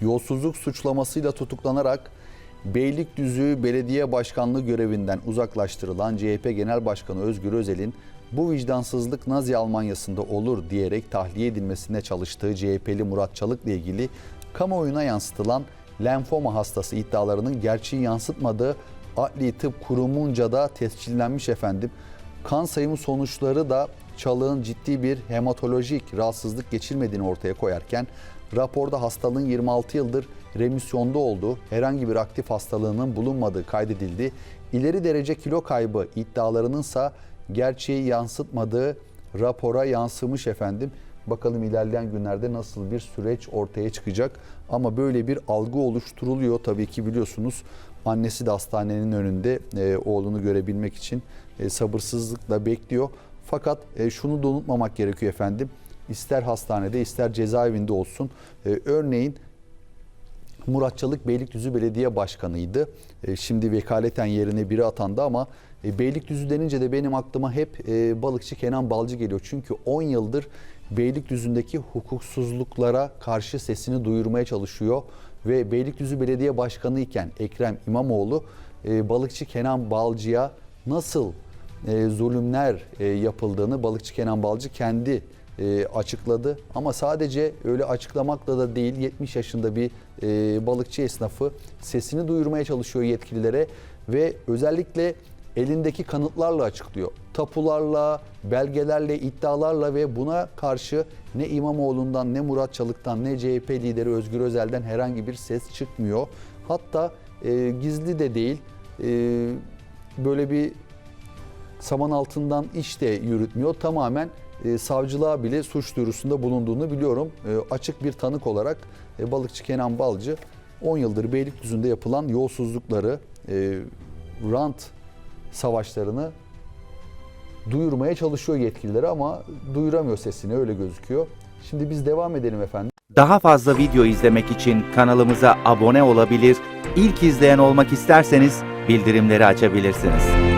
yolsuzluk suçlamasıyla tutuklanarak Beylikdüzü Belediye Başkanlığı görevinden uzaklaştırılan CHP Genel Başkanı Özgür Özel'in bu vicdansızlık Nazi Almanyası'nda olur diyerek tahliye edilmesine çalıştığı CHP'li Murat Çalık'la ilgili kamuoyuna yansıtılan lenfoma hastası iddialarının gerçeği yansıtmadığı Adli Tıp Kurumunca da tescillenmiş efendim. Kan sayımı sonuçları da Çalık'ın ciddi bir hematolojik rahatsızlık geçirmediğini ortaya koyarken raporda hastalığın 26 yıldır remisyonda olduğu, herhangi bir aktif hastalığının bulunmadığı kaydedildi. İleri derece kilo kaybı iddialarınınsa gerçeği yansıtmadığı rapora yansımış efendim. Bakalım ilerleyen günlerde nasıl bir süreç ortaya çıkacak. Ama böyle bir algı oluşturuluyor tabii ki biliyorsunuz. Annesi de hastanenin önünde e, oğlunu görebilmek için e, sabırsızlıkla bekliyor. Fakat e, şunu da unutmamak gerekiyor efendim. İster hastanede ister cezaevinde olsun. E, örneğin Murat Çalık Beylikdüzü Belediye Başkanı'ydı. E, Şimdi vekaleten yerine biri atandı ama e, Beylikdüzü denince de benim aklıma hep e, balıkçı Kenan Balcı geliyor. Çünkü 10 yıldır Beylikdüzü'ndeki hukuksuzluklara karşı sesini duyurmaya çalışıyor. Ve Beylikdüzü Belediye Başkanı iken Ekrem İmamoğlu e, balıkçı Kenan Balcı'ya nasıl e, zulümler e, yapıldığını balıkçı Kenan Balcı kendi e, açıkladı. Ama sadece öyle açıklamakla da değil 70 yaşında bir e, balıkçı esnafı sesini duyurmaya çalışıyor yetkililere ve özellikle elindeki kanıtlarla açıklıyor. Tapularla, belgelerle, iddialarla ve buna karşı ne İmamoğlu'ndan ne Murat Çalık'tan ne CHP lideri Özgür Özel'den herhangi bir ses çıkmıyor. Hatta e, gizli de değil e, böyle bir saman altından iş de yürütmüyor. Tamamen e, savcılığa bile suç duyurusunda bulunduğunu biliyorum. E, açık bir tanık olarak e, balıkçı Kenan Balcı 10 yıldır Beylikdüzü'nde yapılan yolsuzlukları, e, rant savaşlarını duyurmaya çalışıyor yetkilileri ama duyuramıyor sesini öyle gözüküyor. Şimdi biz devam edelim efendim. Daha fazla video izlemek için kanalımıza abone olabilir, ilk izleyen olmak isterseniz bildirimleri açabilirsiniz.